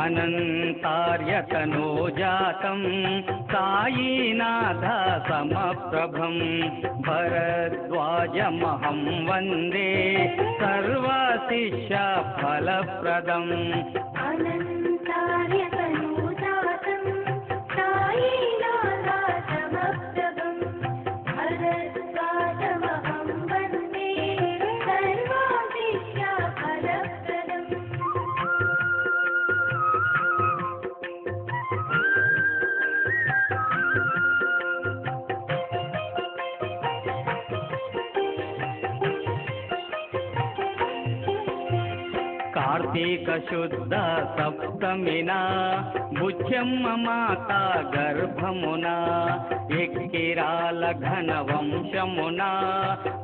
अनन्तार्यतनोजातं सायीनाथसमप्रभं भरद्वाजमहं वंदे सर्वशिष्यफलप्रदम् శుద్ధ సప్తమినా బుచ్చమ్మ మాత గర్భమున ఎక్కిరాల ఘన వంశమున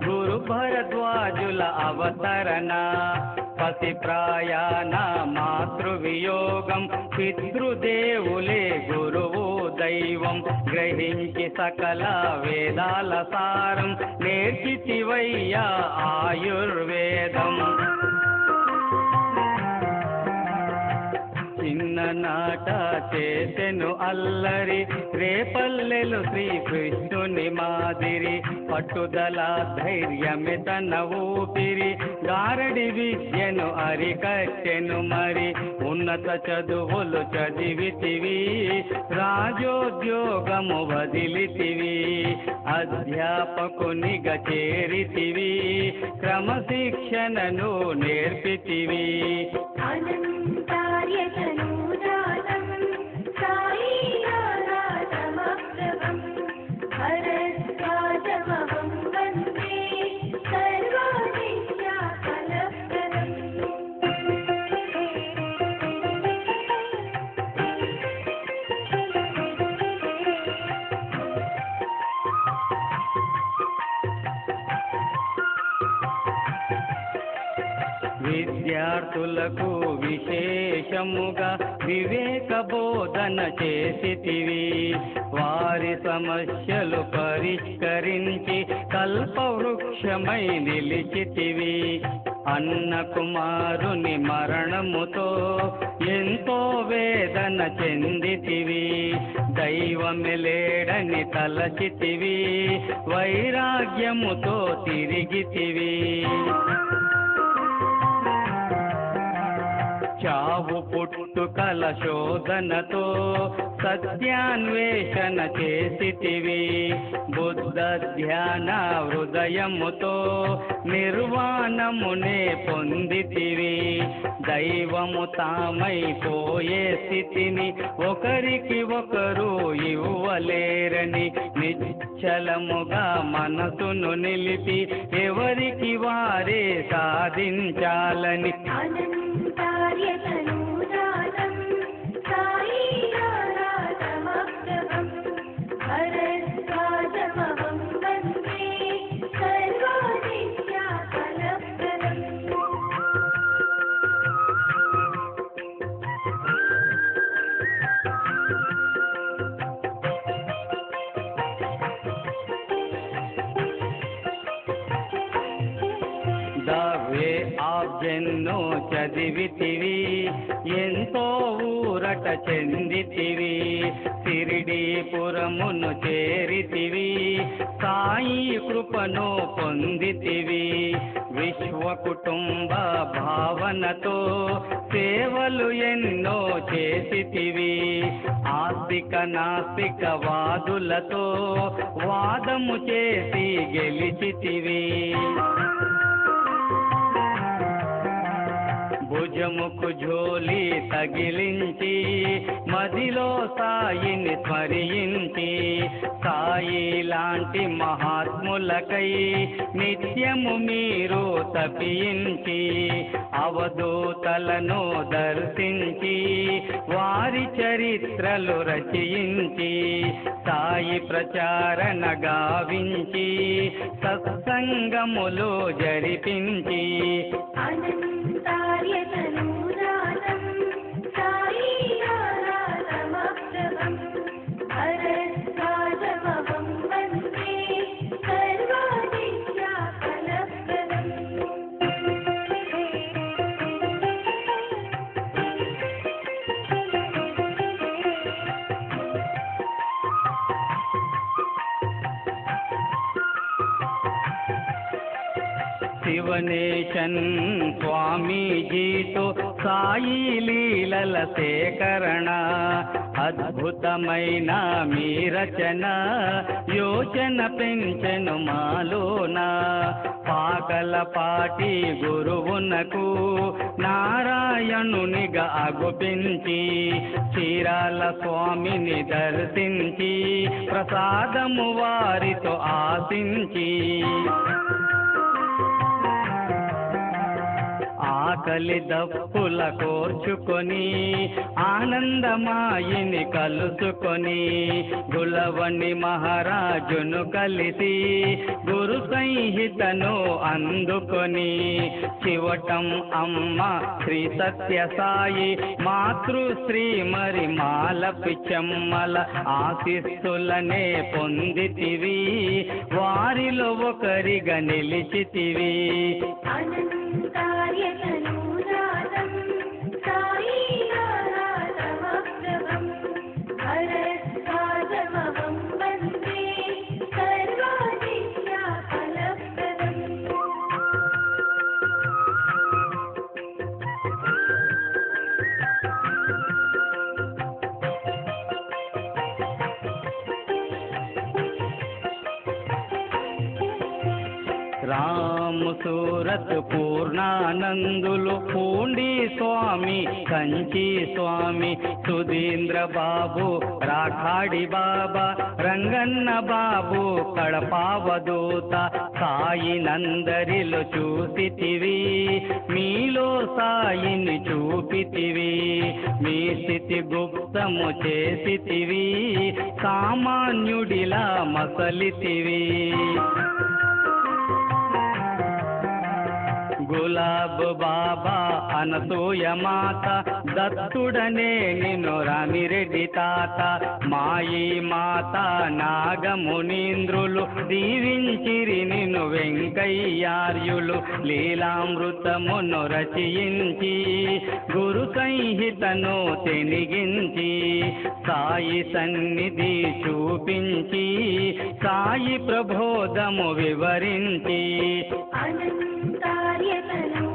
గురు భరద్వాజుల అవతరణ పతి ప్రాయాణ మాతృవియోగం పితృదేవులే గురువు దైవం గ్రహించి సకల వేదాల సారం నేర్చితివయ్యా ఆయుర్వేదం. నాట చేసెను అల్లరి రేపల్లెలు శ్రీకృష్ణుని మాదిరి. పట్టుదల ధైర్యమే తన ఊపిరి. గారడి విద్యను అరికట్టెను మరి. ఉన్నత చదువులు చదివితివి రాజోద్యోగము వదిలితివి. అధ్యాపకునిగా చేరితివి క్రమశిక్షణను నేర్పితివి. అనంతార్యతను చేసితివి. వారి సమస్యలు పరిష్కరించి కల్పవృక్షమై నిలిచితివి. అన్న కుమారుని మరణముతో ఎంతో వేదన చెందితివి. దైవమెలేడని తలచితివి. వైరాగ్యముతో తిరిగితివి. పుట్టుకల శోధనతో సత్యాన్వేషణ చేసివి బుద్ధ ధ్యాన హృదయముతో నిర్వాణమునే పొందితివి. దైవము తామైపోయే స్థితిని ఒకరికి ఒకరు ఇవ్వలేరని నిశ్చలముగా మనసును నిలిపి ఎవరికి వారే సాధించాలని అనంతార్యతను చెందితివి. సిరిడీపురమును చేరితివి. సాయి కృపను పొందితివి. విశ్వ కుటుంబ భావనతో సేవలు ఎన్నో చేసితివి. ఆస్తిక నాస్తిక వాదులతో వాదము చేసి గెలిచితివి. భుజముకు జోలి తగిలించి మదిలో సాయిని స్మరించి సాయి లాంటి మహాత్ములకై నిత్యము మీరు తపించి అవధూతలను దర్శించి వారి చరిత్రలు రచయించి సాయి ప్రచారణ గావించి సత్సంగములు జరిపించి. तार्य तन భువనేశన్ స్వామీజీతో సాయి లీలల సేకరణ అద్భుతమైన మీ రచన యోచన పెంచను మాలోన పాకలపాటి గురువునకు నారాయణునిగా అగుపించి చీరాల స్వామిని దర్శించి ప్రసాదము వారితో ఆశించి ఆకలి దప్పుల కోర్చుకొని ఆనందమాయిని కలుసుకొని గులవణి మహారాజును కలిసి గురు సంహితను అందుకొని చివటం అమ్మ శ్రీ సత్య సాయి మాతృశ్రీ మరి మాల పిచ్చమ్మల ఆశిస్సులనే పొందితివి వారిలో ఒకరిగా నిలిచితివి. జగత్ పూర్ణానందులు పూండి స్వామి కంచి స్వామి సుధీంద్ర బాబు రాఠాడి బాబా రంగన్న బాబు కడపావదూత సాయినందరిలో చూసితివి మీలో సాయిని చూపితివి మీ స్థితి గుప్తము చేసితివి సామాన్యుడిలా మసలితివి. గులాబ్ బాబా అనసూయ మాత. దత్తుడనే నిన్ను రామిరెడ్డి తాత. మాయి మాత నాగమునీంద్రులు దీవించిరి నిన్ను వెంకయ్యార్యులు. లీలామృతమును రచయించి గురు సంహితను తెనిగించి సాయి సన్నిధి చూపించి సాయి ప్రబోధము వివరించి. ये तना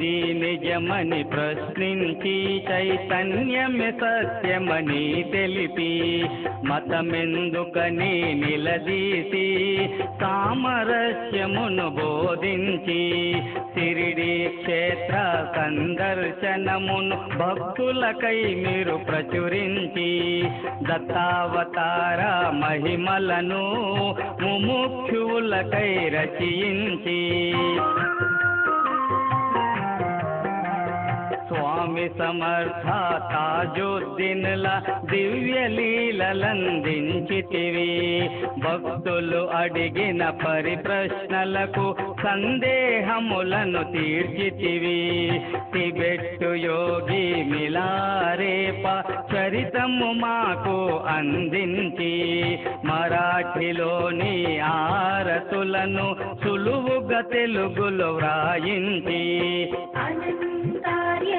ఏది నిజమని ప్రశ్నించి చైతన్యమే సత్యమని తెలిపి మతమెందుకని నిలదీసి సామరస్యమును బోధించి సిరిడి క్షేత్ర సందర్శనమును భక్తులకై మీరు ప్రచురించి దత్తావతార మహిమలను ముముక్షువులకై రచయించి స్వామి సమర్థాతా తాజుద్దీన్ల దివ్య లీలలందించితివి. భక్తులు అడిగిన పరిప్రశ్నలకు సందేహములను తీర్చితివి. తిబెట్టు యోగి మిలారేప చరితము మాకు అందించి మరాఠీలోని ఆరతులను సులువుగా తెలుగులో వ్రాయించి. అనంతార్య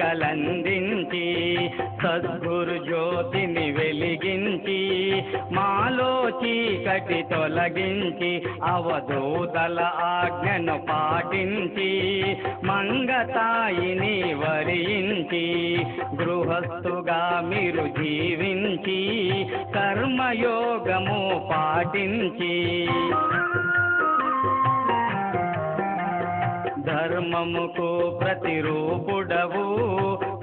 కలందించి సద్గురు జ్యోతిని వెలిగించి మాలో చీకటి తొలగించి అవధూతల ఆజ్ఞను పాటించి మంగతాయిని వరించి గృహస్థుగా మీరు జీవించి కర్మయోగము పాటించి. ధర్మముకు ప్రతిరూపుడవు.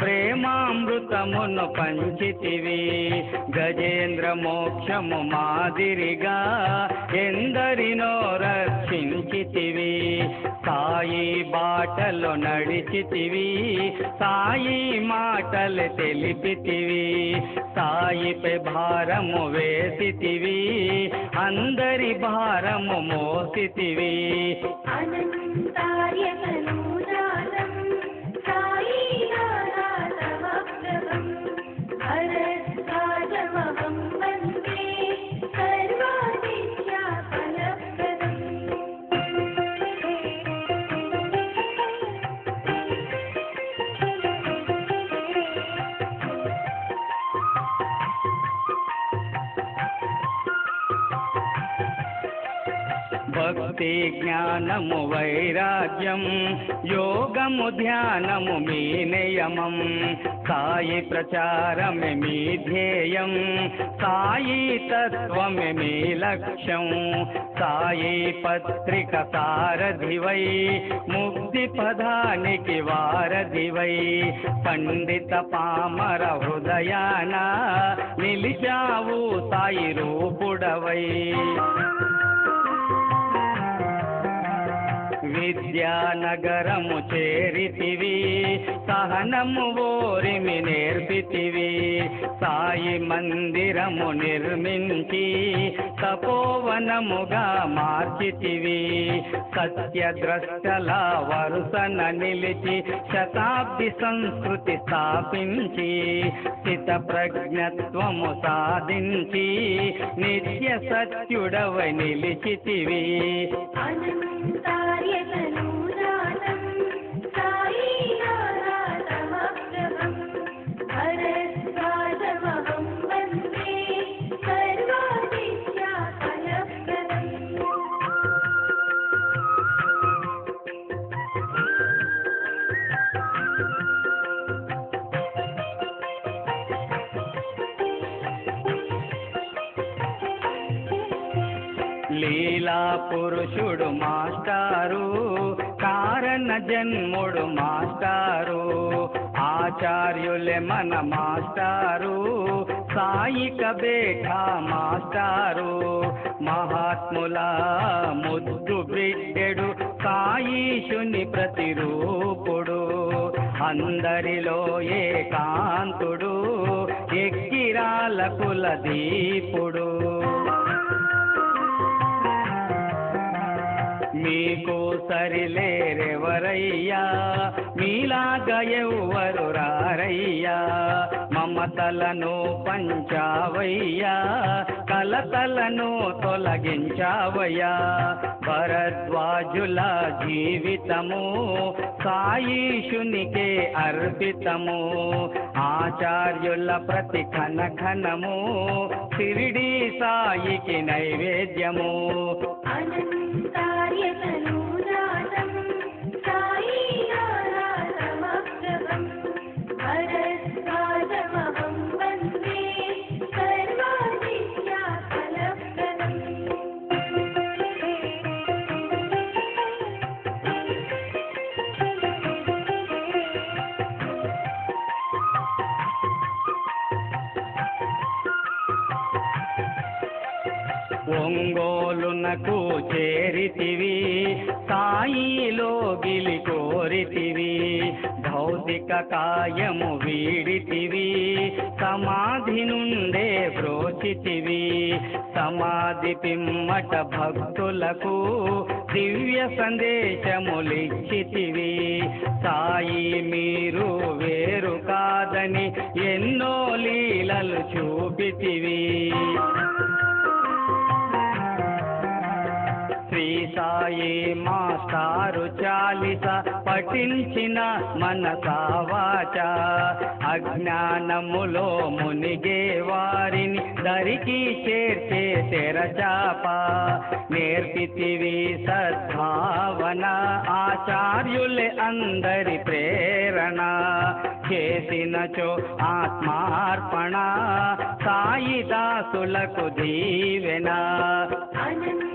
ప్రేమామృతమును పంచితివి. గజేంద్ర మోక్షము మాదిరిగా ఎందరినో రక్షించితివి. సాయి బాటలో నడిచితివి. సాయి మాటలు తెలిపితివి. సాయిపై భారము వేసితివి. అందరి భారము మోసితివి. అనంతార్య భక్తి జ్ఞానము వైరాగ్యం యోగము ధ్యానము మీ నియమం సాయి ప్రచారమే మీ ధ్యేయం సాయి తత్వమే మీ లక్ష్యం సాయి పత్రిక సారథివై ముక్తి పదానికి వారధివై పండిత పామర హృదయాన నిలిచావు సాయి రూపుడవై విద్యానగరము చేరితివి సహనము ఓరిమి నేర్పితివి. సాయి మందిరము నిర్మించి తపోవనముగా మార్చితివి. సత్యద్రష్టల వరుసన నిలిచి శతాబ్ది సంస్కృతి స్థాపించి స్థిత ప్రజ్ఞత్వము సాధించి నిత్య సత్యుడవ నిలిచితివి. 也是。లీలా పురుషుడు మాస్టారు కారణ జన్ముడు మాస్టారు ఆచార్యులే మన మాస్టారు సాయిక బేఠా మాస్టారు మహాత్ముల ముద్దు బిడ్డెడు సాయీశుని ప్రతిరూపుడు అందరిలో ఏకాంతుడు ఎక్కిరాల కుల దీపుడు. మీకు సరిలేరెవరయ్యా? మీలాగా ఎవ్వరు రారయ్యా? మమతలను పంచావయ్యా? కలతలను తొలగించావయ్యా? భరద్వాజుల జీవితము సాయీషునికే అర్పితము. ఆచార్యుల ప్రతి కనఘనము షిరిడి సాయికి నైవేద్యము. Yes, ఒంగోలునకు చేరితివి సాయిలో గిలి కోరితివి భౌతిక కాయము వీడితివి సమాధి నుండే బ్రోచితివి సమాధి పిమ్మట భక్తులకు దివ్య సందేశములిచ్చితివి. సాయి మీరు వేరు కాదని ఎన్నో లీలలు చూపితివి. మాస్టారు చాలిస పఠించిన మన మనసావాచ అజ్ఞానములో మునిగే వారిని దరికి చేర్చే తెరచాప. నేర్పితివి సద్భావన ఆచార్యులే అందరి ప్రేరణ. చేసినచో ఆత్మార్పణ సాయి దాసులకు దీవెన. అనంత